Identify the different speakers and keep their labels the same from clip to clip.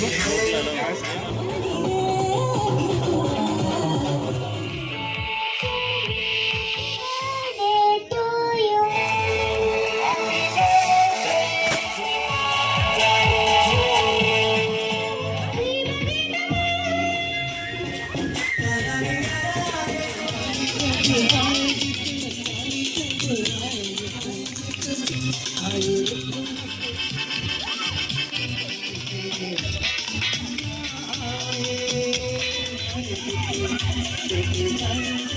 Speaker 1: Yeah. よろしくお願いします。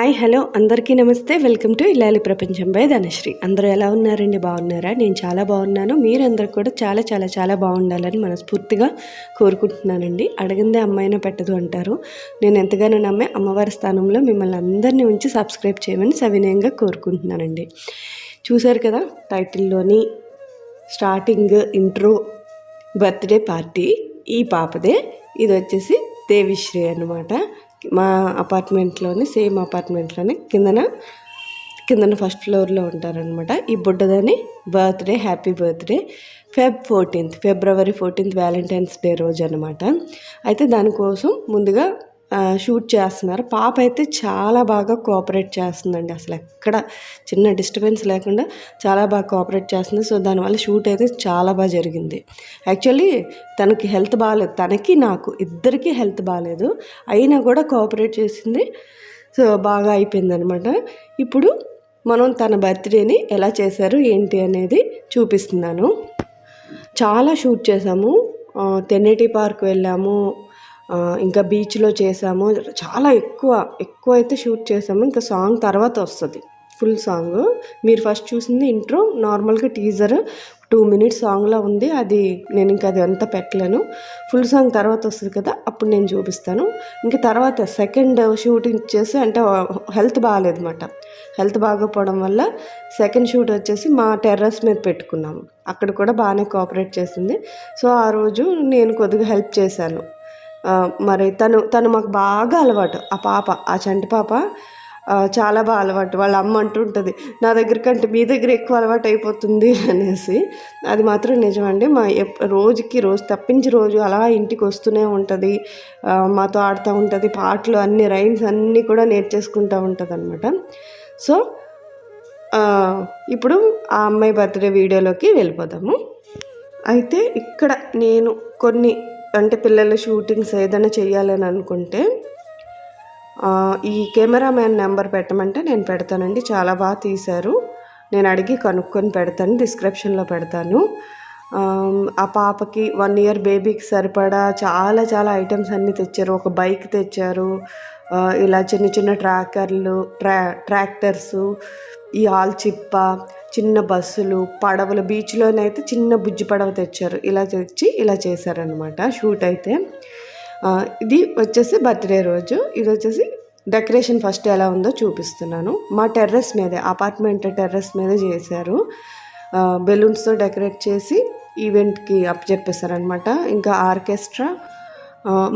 Speaker 2: hi hello. అందరికీ నమస్తే. Welcome to ఇల్లాలి ప్రపంచం బై ధనశ్రీ. అందరూ ఎలా ఉన్నారండి? బాగున్నారా? నేను చాలా బాగున్నాను. మీరందరూ కూడా చాలా చాలా చాలా బాగుండాలని మనస్ఫూర్తిగా కోరుకుంటున్నానండి. అడగందే అమ్మాయినా పెట్టదు అంటారు. నేను ఎంతగానో నమ్మే అమ్మవారి స్థానంలో మిమ్మల్ని అందరినీ ఉంచి సబ్స్క్రైబ్ చేయమని సవినయంగా కోరుకుంటున్నానండి. చూశారు కదా టైటిల్లోని స్టార్టింగ్ ఇంట్రో బర్త్డే పార్టీ ఈ పాపదే. ఇది వచ్చేసి దేవిశ్రీ అనమాట మా అపార్ట్మెంట్లోని సేమ్ అపార్ట్మెంట్లోని కిందన కిందన ఫస్ట్ ఫ్లోర్లో ఉంటారనమాట ఈ బుడ్డదని birthday happy birthday Feb fourteenth February fourteenth Valentine's day రోజు అనమాట అయితే దానికోసం ముందుగా షూట్ చేస్తున్నారు. పాప అయితే చాలా బాగా కోఆపరేట్ చేస్తుందండి. అసలు ఎక్కడ చిన్న డిస్టర్బెన్స్ లేకుండా చాలా బాగా కోఆపరేట్ చేస్తుంది. సో దానివల్ల షూట్ అయితే చాలా బాగా జరిగింది. యాక్చువల్లీ తనకి హెల్త్ బాగాలేదు. తనకి నాకు ఇద్దరికీ హెల్త్ బాగాలేదు. అయినా కూడా కోఆపరేట్ చేసింది. సో బాగా అయిపోయిందనమాట ఇప్పుడు మనం తన బర్త్డేని ఎలా చేశారు ఏంటి అనేది చూపిస్తున్నాను. చాలా షూట్ చేసాము ఆ, తెన్నేటి పార్క్ వెళ్ళాము. ఇంకా బీచ్లో చేసాము. చాలా ఎక్కువ ఎక్కువ అయితే షూట్ చేసాము. ఇంకా సాంగ్ తర్వాత వస్తుంది. Full song. మీరు ఫస్ట్ చూసింది ఇంట్రో నార్మల్గా టీజర్ టూ మినిట్స్ సాంగ్లో ఉంది. అది నేను ఇంకా అది అంతా పెట్టలేను. ఫుల్ సాంగ్ తర్వాత వస్తుంది కదా అప్పుడు నేను చూపిస్తాను. ఇంకా తర్వాత సెకండ్ షూటింగ్ చేసి అంటే హెల్త్ బాగాలేదన్నమాట. హెల్త్ బాగోపోవడం వల్ల సెకండ్ షూట్ వచ్చేసి మా టెర్రస్ మీద పెట్టుకున్నాము. అక్కడ కూడా బాగానే కోఆపరేట్ చేసింది. సో ఆ రోజు నేను కొద్దిగా హెల్ప్ చేశాను. మరి తను తను మాకు బాగా అలవాటు. ఆ పాప ఆ చంటి పాప చాలా బాగా అలవాటు. వాళ్ళ అమ్మ అంటుంటుంది నా దగ్గర కంటే మీ దగ్గర ఎక్కువ అలవాటు అయిపోతుంది అనేసి. అది మాత్రం నిజమండి మా రోజుకి రోజు తప్పించి రోజు అలా ఇంటికి వస్తూనే ఉంటుంది. మాతో ఆడుతూ ఉంటుంది. పాటలు అన్ని రైమ్స్ అన్నీ కూడా నేర్చేసుకుంటూ ఉంటుంది అనమాట సో ఇప్పుడు ఆ అమ్మాయి బర్త్డే వీడియోలోకి వెళ్ళిపోదాము. అయితే ఇక్కడ నేను కొన్ని అంటే పిల్లల షూటింగ్స్ ఏదైనా చేయాలని అనుకుంటే ఈ కెమెరామ్యాన్ నెంబర్ పెట్టమంటే నేను పెడతానండి. చాలా బాగా తీశారు. నేను అడిగి కనుక్కొని పెడతాను డిస్క్రిప్షన్లో పెడతాను. ఆ పాపకి వన్ ఇయర్ బేబీకి సరిపడా చాలా చాలా ఐటమ్స్ అన్నీ తెచ్చారు. ఒక బైక్ తెచ్చారు. ఇలా చిన్న చిన్న ట్రాకర్లు ట్రా ట్రాక్టర్సు ఈ ఆల్చిప్ప చిన్న బస్సులు పడవలు బీచ్లోనైతే చిన్న బుజ్జి పడవ తెచ్చారు. ఇలా తెచ్చి ఇలా చేశారనమాట షూట్ అయితే. ఇది వచ్చేసి బర్త్డే రోజు. ఇది వచ్చేసి డెకరేషన్ ఫస్ట్ ఎలా ఉందో చూపిస్తున్నాను. మా టెర్రస్ మీదే అపార్ట్మెంట్ టెర్రస్ మీద చేశారు. బెలూన్స్తో డెకరేట్ చేసి ఈవెంట్కి అప్ చెప్పేశారనమాట ఇంకా ఆర్కెస్ట్రా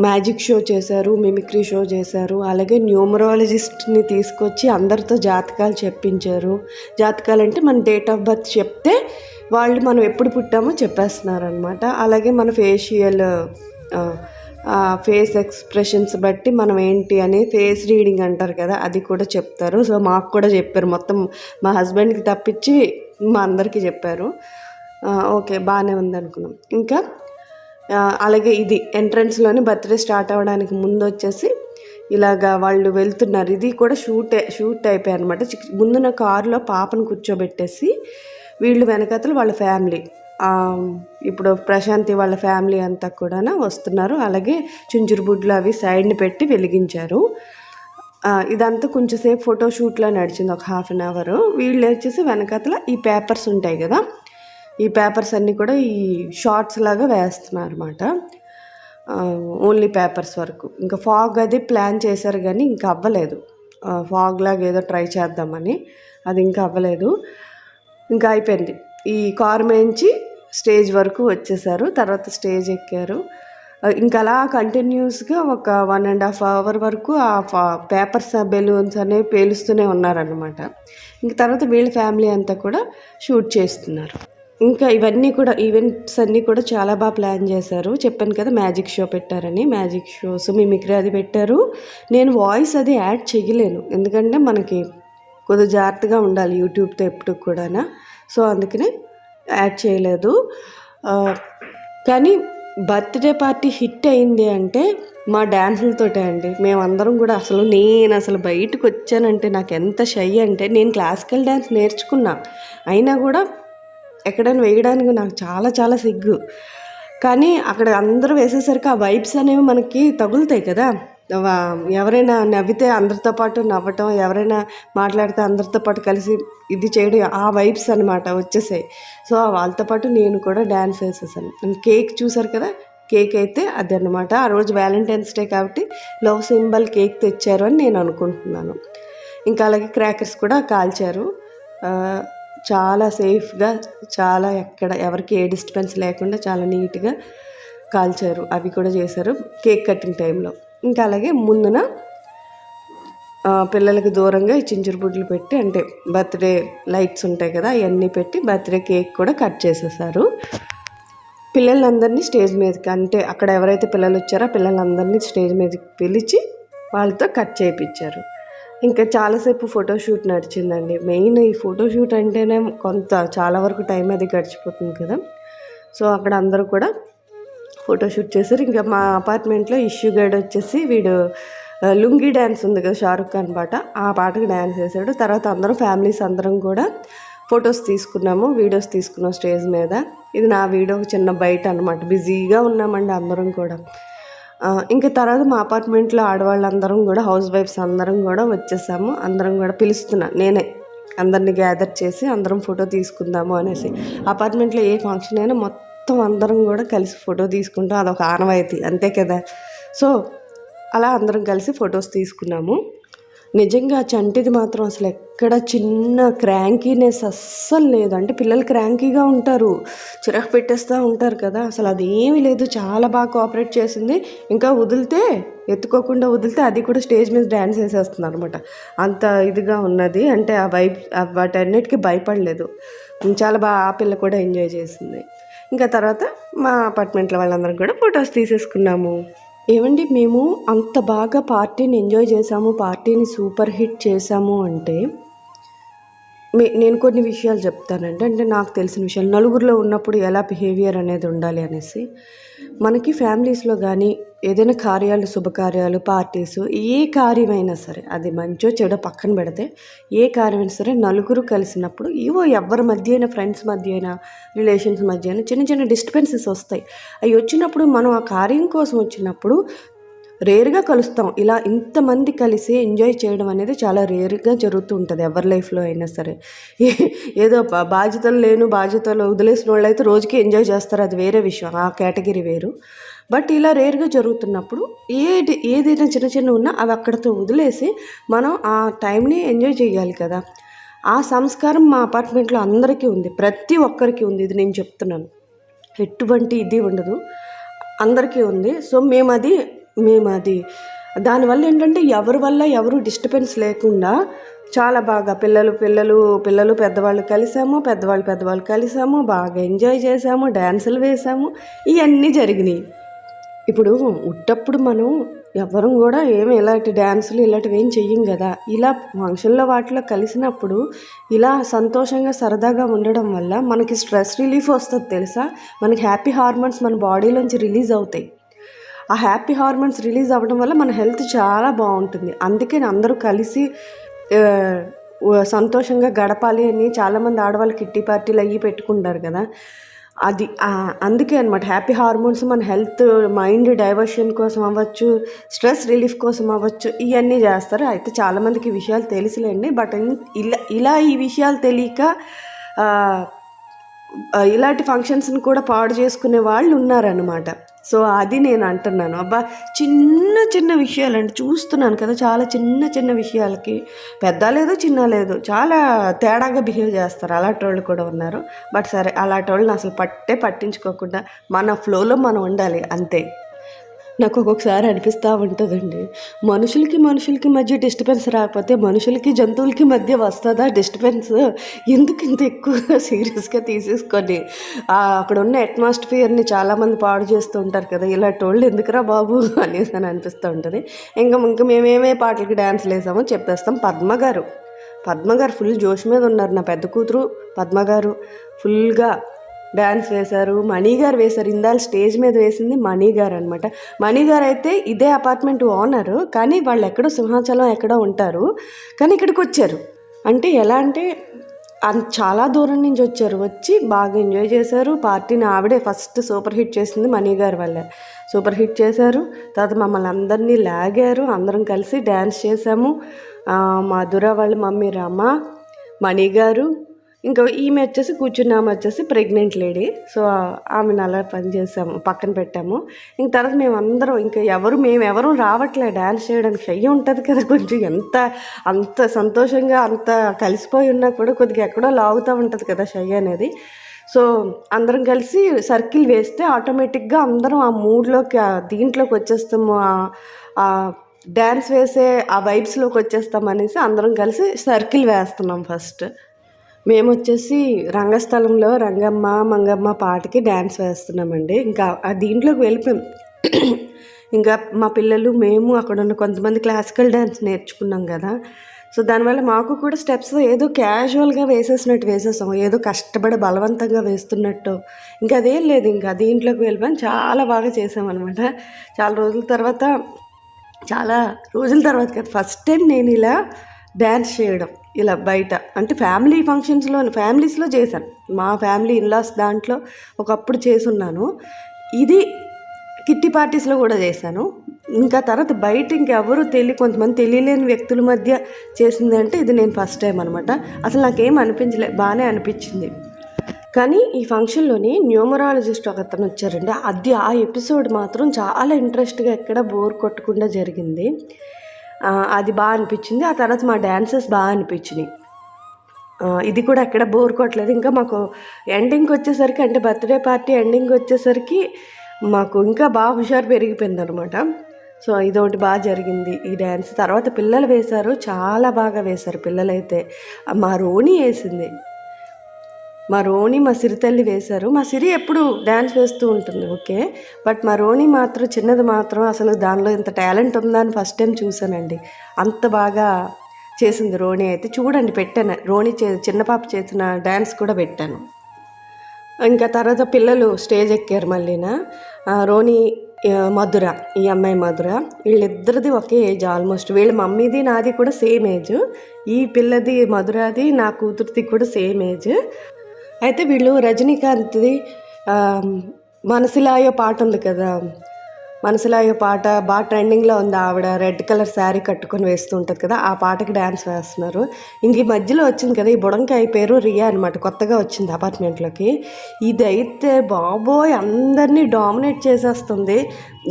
Speaker 2: మ్యాజిక్ షో చేశారు మిమిక్రీ షో చేశారు అలాగే న్యూమరాలజిస్ట్ని తీసుకొచ్చి అందరితో జాతకాలు చెప్పించారు. జాతకాలు అంటే మన డేట్ ఆఫ్ బర్త్ చెప్తే వాళ్ళు మనం ఎప్పుడు పుట్టామో చెప్పేస్తున్నారనమాట అలాగే మన ఫేషియల్ ఫేస్ ఎక్స్ప్రెషన్స్ బట్టి మనం ఏంటి అని ఫేస్ రీడింగ్ అంటారు కదా అది కూడా చెప్తారు. సో మాకు కూడా చెప్పారు. మొత్తం మా హస్బెండ్కి తప్పించి మా అందరికీ చెప్పారు. ఓకే బాగానే ఉంది అనుకున్నాం ఇంకా అలాగే ఇది ఎంట్రన్స్లోని బర్త్డే స్టార్ట్ అవ్వడానికి ముందు వచ్చేసి ఇలాగా వాళ్ళు వెళ్తున్నారు. ఇది కూడా షూట్ షూట్ అయిపోయి అనమాట ముందున్న కారులో పాపను కూర్చోబెట్టేసి వీళ్ళు వెనకతలు వాళ్ళ ఫ్యామిలీ ఇప్పుడు ప్రశాంతి వాళ్ళ ఫ్యామిలీ అంతా కూడా వస్తున్నారు. అలాగే చుంచురు బుడ్లు అవి సైడ్ని పెట్టి వెలిగించారు. ఇదంతా కొంచెంసేపు ఫోటో షూట్లో నడిచింది. ఒక హాఫ్ అన్ అవర్ వీళ్ళు వచ్చేసి వెనకతల ఈ పేపర్స్ ఉంటాయి కదా ఈ పేపర్స్ అన్నీ కూడా ఈ షార్ట్స్ లాగా వేస్తున్నారు అనమాట ఓన్లీ పేపర్స్ వరకు. ఇంకా ఫాగ్ అది ప్లాన్ చేశారు కానీ ఇంకా అవ్వలేదు. ఫాగ్ లాగా ఏదో ట్రై చేద్దామని అది ఇంకా అవ్వలేదు. ఇంకా అయిపోయింది. ఈ కారు మేంచి స్టేజ్ వరకు వచ్చేసారు. తర్వాత స్టేజ్ ఎక్కారు. ఇంకా అలా కంటిన్యూస్గా ఒక వన్ అండ్ హాఫ్ అవర్ వరకు ఆ పేపర్స్ బెలూన్స్ అనేవి పేలుస్తూనే ఉన్నారనమాట ఇంక తర్వాత వీళ్ళ ఫ్యామిలీ అంతా కూడా షూట్ చేస్తున్నారు. ఇంకా ఇవన్నీ కూడా ఈవెంట్స్ అన్నీ కూడా చాలా బాగా ప్లాన్ చేశారు. చెప్పాను కదా మ్యాజిక్ షో పెట్టారని. మ్యాజిక్ షోస్ మిమిక్రీ అది పెట్టారు. నేను వాయిస్ అది యాడ్ చేయలేను. ఎందుకంటే మనకి కొద్దిగా జాగ్రత్తగా ఉండాలి యూట్యూబ్తో ఎప్పుడు కూడా సో అందుకనే యాడ్ చేయలేదు. కానీ బర్త్డే పార్టీ హిట్ అయింది అంటే మా డ్యాన్సులతోటే అండి. మేమందరం కూడా అసలు నేను అసలు బయటకు వచ్చానంటే నాకు ఎంత షై అంటే నేను క్లాసికల్ డ్యాన్స్ నేర్చుకున్నా. అయినా కూడా ఎక్కడైనా వేయడానికి నాకు చాలా చాలా సిగ్గు. కానీ అక్కడ అందరూ వేసేసరికి ఆ వైబ్స్ అనేవి మనకి తగులుతాయి కదా. ఎవరైనా నవ్వితే అందరితో పాటు నవ్వటం ఎవరైనా మాట్లాడితే అందరితో పాటు కలిసి ఇది చేయడం ఆ వైబ్స్ అనమాట వచ్చేసాయి. సో వాళ్ళతో పాటు నేను కూడా డ్యాన్స్ వేసేసాను. కేక్ చూసారు కదా? కేక్ అయితే అది అనమాట ఆ రోజు వ్యాలంటైన్స్ డే కాబట్టి లవ్ సింబల్ కేక్ తెచ్చారు అని నేను అనుకుంటున్నాను. ఇంకా అలాగే క్రాకర్స్ కూడా కాల్చారు. చాలా సేఫ్గా చాలా ఎక్కడ ఎవరికి ఏ డిస్టర్బెన్స్ లేకుండా చాలా నీట్గా కాల్చారు. అవి కూడా చేశారు కేక్ కటింగ్ టైంలో. ఇంకా అలాగే ముందున పిల్లలకు పిల్లలకి దూరంగా ఈ చించురు బుడ్లు పెట్టి అంటే బర్త్డే లైట్స్ ఉంటాయి కదా అవన్నీ పెట్టి బర్త్డే కేక్ కూడా కట్ చేసేసారు. పిల్లలందరినీ స్టేజ్ మీదకి అంటే అక్కడ ఎవరైతే పిల్లలు వచ్చారో పిల్లలందరినీ స్టేజ్ మీదకి పిలిచి వాళ్ళతో కట్ చేయించారు ఇంకా చాలాసేపు ఫోటోషూట్ నడిచిందండి. మెయిన్ ఈ ఫోటోషూట్ అంటేనే కొంత చాలా వరకు టైం అది గడిచిపోతుంది కదా. సో అక్కడ అందరూ కూడా ఫోటోషూట్ చేశారు. ఇంకా మా అపార్ట్మెంట్లో ఇష్యూ గైడ్ వచ్చేసి వీడు లుంగీ డ్యాన్స్ ఉంది కదా షారుఖ్ ఖాన్ పాట. ఆ పాటకు డ్యాన్స్ చేశాడు. తర్వాత అందరం ఫ్యామిలీస్ అందరం కూడా ఫొటోస్ తీసుకున్నాము వీడియోస్ తీసుకున్నాం స్టేజ్ మీద. ఇది నా వీడియో చిన్న బయట అనమాట బిజీగా ఉన్నామండి అందరం కూడా. ఇంకా తర్వాత మా అపార్ట్మెంట్లో ఆడవాళ్ళందరం కూడా హౌస్ వైఫ్స్ అందరం కూడా వచ్చేసాము. అందరం కూడా పిలుస్తున్నా నేనే. అందరిని గ్యాదర్ చేసి అందరం ఫోటో తీసుకుందాము అనేసి. అపార్ట్మెంట్లో ఏ ఫంక్షన్ అయినా మొత్తం అందరం కూడా కలిసి ఫోటో తీసుకుంటాం అదొక ఆనవాయితీ అంతే కదా? సో అలా అందరం కలిసి ఫొటోస్ తీసుకున్నాము. నిజంగా చంటిది మాత్రం అసలు ఎక్కడ చిన్న క్రాంకీనెస్ అస్సలు లేదు. అంటే పిల్లలు క్రాంకీగా ఉంటారు. చిరాకు పెట్టేస్తూ ఉంటారు కదా. అసలు అది ఏమీ లేదు. చాలా బాగా కోఆపరేట్ చేసింది. ఇంకా వదిలితే ఎత్తుకోకుండా వదిలితే అది కూడా స్టేజ్ మీద డ్యాన్స్ వేసేస్తుంది అనమాట అంత ఇదిగా ఉన్నది. అంటే ఆ వైబ్ వాటన్నిటికీ భయపడలేదు. చాలా బాగా ఆ పిల్ల కూడా ఎంజాయ్ చేసింది. ఇంకా తర్వాత మా అపార్ట్మెంట్లో వాళ్ళందరం కూడా ఫొటోస్ తీసేసుకున్నాము. ఏమండి మేము అంత బాగా పార్టీని ఎంజాయ్ చేసాము పార్టీని సూపర్ హిట్ చేసాము అంటే మే నేను కొన్ని విషయాలు చెప్తానండి. అంటే నాకు తెలిసిన విషయాలు నలుగురిలో ఉన్నప్పుడు ఎలా బిహేవియర్ అనేది ఉండాలి అనేసి. మనకి ఫ్యామిలీస్లో కానీ ఏదైనా కార్యాలు శుభకార్యాలు పార్టీస్ ఏ కార్యమైనా సరే అది మంచో చెడో పక్కన పెడితే ఏ కార్యమైనా సరే నలుగురు కలిసినప్పుడు ఇవో ఎవరి మధ్య అయినా ఫ్రెండ్స్ మధ్య అయినా రిలేషన్స్ మధ్య అయినా చిన్న చిన్న డిస్టర్బెన్సెస్ వస్తాయి. అవి వచ్చినప్పుడు మనం ఆ కార్యం కోసం వచ్చినప్పుడు రేర్గా కలుస్తాం. ఇలా ఇంతమంది కలిసి ఎంజాయ్ చేయడం అనేది చాలా రేర్గా జరుగుతూ ఉంటుంది ఎవరి లైఫ్లో అయినా సరే. ఏదో బాధ్యతలు లేను బాధ్యతలు వదిలేసిన వాళ్ళు అయితే రోజుకి ఎంజాయ్ చేస్తారు. అది వేరే విషయం. ఆ కేటగిరీ వేరు. బట్ ఇలా రేర్గా జరుగుతున్నప్పుడు ఏది ఏదైనా చిన్న చిన్న ఉన్నా అవి అక్కడితో వదిలేసి మనం ఆ టైంని ఎంజాయ్ చేయాలి కదా. ఆ సంస్కారం మా అపార్ట్మెంట్లో అందరికీ ఉంది. ప్రతి ఒక్కరికి ఉంది. ఇది నేను చెప్తున్నాను. ఎటువంటి ఇది ఉండదు. అందరికీ ఉంది. సో మేము అది మేము అది దానివల్ల ఏంటంటే ఎవరి వల్ల ఎవరు డిస్టర్బెన్స్ లేకుండా చాలా బాగా పిల్లలు పిల్లలు పిల్లలు పెద్దవాళ్ళు కలిసాము పెద్దవాళ్ళు పెద్దవాళ్ళు కలిసాము బాగా ఎంజాయ్ చేసాము డ్యాన్సులు వేసాము ఇవన్నీ జరిగినాయి. ఇప్పుడు ఉట్టప్పుడు మనం ఎవరం కూడా ఏమి ఇలాంటి డ్యాన్సులు ఇలాంటివి ఏం చెయ్యం కదా. ఇలా ఫంక్షన్లో వాటిలో కలిసినప్పుడు ఇలా సంతోషంగా సరదాగా ఉండడం వల్ల మనకి స్ట్రెస్ రిలీఫ్ వస్తుంది తెలుసా? మనకి హ్యాపీ హార్మోన్స్ మన బాడీలోంచి రిలీజ్ అవుతాయి. ఆ హ్యాపీ హార్మోన్స్ రిలీజ్ అవ్వడం వల్ల మన హెల్త్ చాలా బాగుంటుంది. అందుకే అందరూ కలిసి సంతోషంగా గడపాలి అని చాలామంది ఆడవాళ్ళు కిట్టి పార్టీలు అయ్యి పెట్టుకుంటారు కదా. అది అందుకే అనమాట హ్యాపీ హార్మోన్స్ మన హెల్త్ మైండ్ డైవర్షన్ కోసం అవ్వచ్చు స్ట్రెస్ రిలీఫ్ కోసం అవ్వచ్చు ఇవన్నీ చేస్తారు. అయితే చాలామందికి ఈ విషయాలు తెలుసులేండి. బట్ ఇలా ఇలా ఈ విషయాలు తెలియక ఇలాంటి ఫంక్షన్స్ని కూడా పాడు చేసుకునే వాళ్ళు ఉన్నారనమాట సో అది నేను అంటున్నాను. అబ్బా చిన్న చిన్న విషయాలండి. చూస్తున్నాను కదా చాలా చిన్న చిన్న విషయాలకి. పెద్ద లేదు చిన్న లేదు. చాలా తేడాగా బిహేవ్ చేస్తారు. అలాంటి వాళ్ళు కూడా ఉన్నారు. బట్ సరే అలాంటి వాళ్ళని అసలు పట్టే పట్టించుకోకుండా మన ఫ్లోలో మనం ఉండాలి అంతే. నాకు ఒక్కొక్కసారి అనిపిస్తూ ఉంటుందండి. మనుషులకి మనుషులకి మధ్య డిస్టర్బెన్స్ రాకపోతే మనుషులకి జంతువులకి మధ్య వస్తుందా డిస్టర్బెన్స్? ఎందుకు ఇంత ఎక్కువ సీరియస్గా తీసేసుకొని? అక్కడ ఉన్న అట్మాస్ఫియర్ని చాలామంది పాడు చేస్తూ ఉంటారు కదా ఇలాంటి వాళ్ళు ఎందుకురా బాబు అనేసి అని అనిపిస్తూ ఉంటుంది. ఇంకా ఇంకా మేమేమే పాటలకి డ్యాన్స్లు వేసామో చెప్పేస్తాం. పద్మ గారు పద్మ గారు ఫుల్ జోష్ మీద ఉన్నారు. నా పెద్ద కూతురు పద్మ గారు ఫుల్గా డ్యాన్స్ వేశారు. మణి గారు వేశారు. ఇందాల స్టేజ్ మీద వేసింది మణి గారు అనమాట మణి గారు అయితే ఇదే అపార్ట్మెంట్ ఓనర్ కానీ వాళ్ళు ఎక్కడో సింహాచలం ఎక్కడో ఉంటారు కానీ ఇక్కడికి వచ్చారు. అంటే ఎలా అంటే చాలా దూరం నుంచి వచ్చారు. వచ్చి బాగా ఎంజాయ్ చేశారు. పార్టీని ఆవిడే ఫస్ట్ సూపర్ హిట్ చేసింది మణి గారి వల్లే. సూపర్ హిట్ చేశారు. తర్వాత మమ్మల్ని అందరినీ లాగారు. అందరం కలిసి డ్యాన్స్ చేసాము మధుర వాళ్ళ మమ్మీ రమ మణి గారు ఇంకా ఈమె వచ్చేసి కూర్చున్న ఆమె వచ్చేసి ప్రెగ్నెంట్ లేడీ సో ఆమెను అలా పని చేసాము పక్కన పెట్టాము. ఇంక తర్వాత మేము అందరం ఇంకా ఎవరు మేము ఎవరు రావట్లే. డ్యాన్స్ చేయడానికి అయ్యి ఉంటుంది కదా కొంచెం ఎంత అంత సంతోషంగా అంత కలిసిపోయి ఉన్నా కూడా కొద్దిగా ఎక్కడో లాగుతూ ఉంటుంది కదా షై అనేది. సో అందరం కలిసి సర్కిల్ వేస్తే ఆటోమేటిక్గా అందరం ఆ మూడ్లోకి దీంట్లోకి వచ్చేస్తాము. ఆ డ్యాన్స్ వేసే ఆ వైబ్స్లోకి వచ్చేస్తాం అనేసి అందరం కలిసి సర్కిల్ వేస్తున్నాం ఫస్ట్ మేము వచ్చేసి రంగస్థలంలో రంగమ్మ మంగమ్మ పాటకి డ్యాన్స్ వేస్తున్నామండి. ఇంకా ఆ దీంట్లోకి వెళ్ళిపోయాం. ఇంకా మా పిల్లలు మేము అక్కడ ఉన్న కొంతమంది క్లాసికల్ డ్యాన్స్ నేర్చుకున్నాం కదా. సో దానివల్ల మాకు కూడా స్టెప్స్ ఏదో క్యాజువల్గా వేసేసినట్టు వేసేసాం. ఏదో కష్టపడి బలవంతంగా వేస్తున్నట్టు. ఇంకా అదేం లేదు ఇంకా దీంట్లోకి వెళ్ళిపోయాం. చాలా బాగా చేసామన్నమాట. చాలా రోజుల తర్వాత చాలా రోజుల తర్వాత కదా ఫస్ట్ టైం నేను ఇలా డ్యాన్స్ చేయడం. ఇలా బయట అంటే ఫ్యామిలీ ఫంక్షన్స్లో ఫ్యామిలీస్లో చేశాను. మా ఫ్యామిలీ ఇన్లాస్ దాంట్లో ఒకప్పుడు చేసున్నాను. ఇది కిట్టి పార్టీస్లో కూడా చేశాను. ఇంకా తర్వాత బయట ఇంకెవరు తెలియ కొంతమంది తెలియలేని వ్యక్తుల మధ్య చేసిందంటే ఇది నేను ఫస్ట్ టైం అనమాట అసలు నాకేం అనిపించలే బాగానే అనిపించింది. కానీ ఈ ఫంక్షన్లోని న్యూమరాలజిస్ట్ ఒక అతను వచ్చారండి. అది ఆ ఎపిసోడ్ మాత్రం చాలా ఇంట్రెస్ట్గా ఎక్కడ బోర్ కొట్టకుండా జరిగింది. అది బాగా అనిపించింది. ఆ తర్వాత మా డ్యాన్సెస్ బాగా అనిపించినాయి. ఇది కూడా ఎక్కడ బోర్ కొట్టలేదు. ఇంకా మాకు ఎండింగ్కి వచ్చేసరికి అంటే బర్త్డే పార్టీ ఎండింగ్ వచ్చేసరికి మాకు ఇంకా బాగా హుషారు పెరిగిపోయింది అనమాట సో ఇదొకటి బాగా జరిగింది ఈ డ్యాన్స్ తర్వాత పిల్లలు వేశారు. చాలా బాగా వేశారు పిల్లలైతే. మా రోణి వేసింది. మా రోణి మా సిరితల్లి వేశారు. మా సిరి ఎప్పుడు డ్యాన్స్ వేస్తూ ఉంటుంది ఓకే? బట్ మా రోణి మాత్రం చిన్నది మాత్రం అసలు దానిలో ఇంత టాలెంట్ ఉందా అని ఫస్ట్ టైం చూశానండి. అంత బాగా చేసింది రోణి అయితే. చూడండి పెట్టాను. రోణి చే చిన్న పాప చేసిన డ్యాన్స్ కూడా పెట్టాను. ఇంకా తర్వాత పిల్లలు స్టేజ్ ఎక్కారు మళ్ళీన. రోణి మధుర ఈ అమ్మాయి మధుర. వీళ్ళిద్దరిది ఒకే ఏజ్ ఆల్మోస్ట్ వీళ్ళ మమ్మీది నాది కూడా సేమ్ ఏజ్ ఈ పిల్లది మధురాది నా కూతురిది కూడా సేమ్ ఏజ్ అయితే వీళ్ళు రజనీకాంత్ది మనసులాయో పాట ఉంది కదా మనసులాయో పాట బాగా ట్రెండింగ్లో ఉంది ఆవిడ రెడ్ కలర్ శారీ కట్టుకొని వేస్తూ ఉంటుంది కదా ఆ పాటకి డ్యాన్స్ వేస్తున్నారు. ఇంక ఈ మధ్యలో వచ్చింది కదా ఈ బుడంకాయ పేరు రియా అనమాట కొత్తగా వచ్చింది అపార్ట్మెంట్లోకి. ఇదైతే బాబోయ్ అందరినీ డామినేట్ చేసేస్తుంది.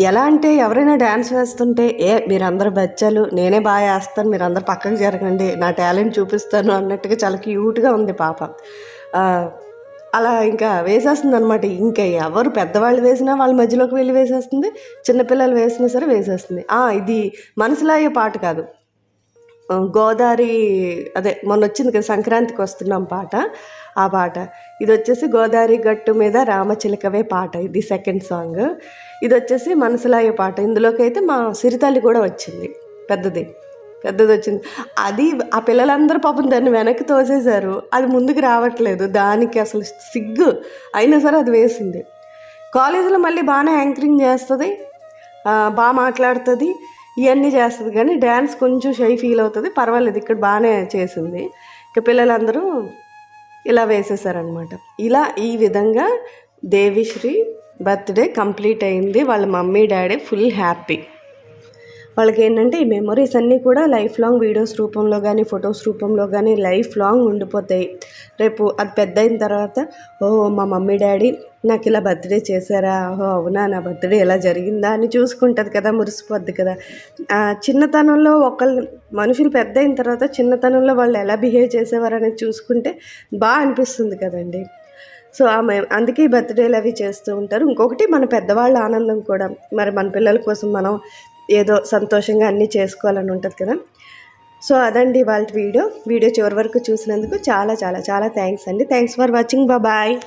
Speaker 2: ఎలా అంటే ఎవరైనా డ్యాన్స్ వేస్తుంటే ఏ మీరందరూ బచ్చాలు నేనే బాగా వేస్తాను మీరందరూ పక్కకు జరగండి నా టాలెంట్ చూపిస్తాను అన్నట్టుగా చాలా క్యూట్గా ఉంది పాప. అలా ఇంకా వేసేస్తుంది అనమాట ఇంకా ఎవరు పెద్దవాళ్ళు వేసినా వాళ్ళ మధ్యలోకి వెళ్ళి వేసేస్తుంది చిన్నపిల్లలు వేసినా సరే వేసేస్తుంది. ఇది మనసులాగే పాట కాదు. గోదావరి అదే మొన్న వచ్చింది కదా సంక్రాంతికి వస్తున్నాం పాట ఆ పాట. ఇది వచ్చేసి గోదావరి గట్టు మీద రామచిలకవే పాట ఇది సెకండ్ సాంగ్ ఇది వచ్చేసి మనసులాయ పాట. ఇందులోకి అయితే మా సిరితల్లి కూడా వచ్చింది పెద్దది. పెద్దది వచ్చింది అది ఆ పిల్లలందరూ పాపం దాన్ని వెనక్కి తోసేశారు. అది ముందుకు రావట్లేదు. దానికి అసలు సిగ్గు. అయినా సరే అది వేసింది. కాలేజీలో మళ్ళీ బాగానే యాంకరింగ్ చేస్తుంది. బాగా మాట్లాడుతుంది. ఇవన్నీ చేస్తుంది. కానీ డ్యాన్స్ కొంచెం షై ఫీల్ అవుతుంది. పర్వాలేదు. ఇక్కడ బాగానే చేసింది. ఇక పిల్లలందరూ ఇలా వేసేసారనమాట. ఇలా ఈ విధంగా దేవిశ్రీ బర్త్డే కంప్లీట్ అయింది. వాళ్ళ మమ్మీ డాడీ ఫుల్ హ్యాపీ. వాళ్ళకి ఏంటంటే ఈ మెమొరీస్ అన్నీ కూడా లైఫ్ లాంగ్ వీడియోస్ రూపంలో కానీ ఫొటోస్ రూపంలో కానీ లైఫ్ లాంగ్ ఉండిపోతాయి. రేపు అది పెద్ద అయిన తర్వాత ఓ మా మమ్మీ డాడీ నాకు ఇలా బర్త్డే చేశారా? ఓహో అవునా? నా బర్త్డే ఎలా జరిగిందా? అని చూసుకుంటుంది కదా మురిసిపోద్ది కదా. చిన్నతనంలో ఒకళ్ళు మనుషులు పెద్ద అయిన తర్వాత చిన్నతనంలో వాళ్ళు ఎలా బిహేవ్ చేసేవారు అనేది చూసుకుంటే బాగా అనిపిస్తుంది కదండి. సో ఆమె అందుకే ఈ బర్త్డేలు అవి చేస్తూ ఉంటారు. ఇంకొకటి మన పెద్దవాళ్ళ ఆనందం కూడా. మరి మన పిల్లల కోసం మనం ఏదో సంతోషంగా అన్నీ చేసుకోవాలని ఉంటుంది కదా. సో అదండి వాళ్ళ వీడియో. వీడియో చివరి వరకు చూసినందుకు చాలా చాలా చాలా థ్యాంక్స్ అండి. Thanks for watching. బాయ్.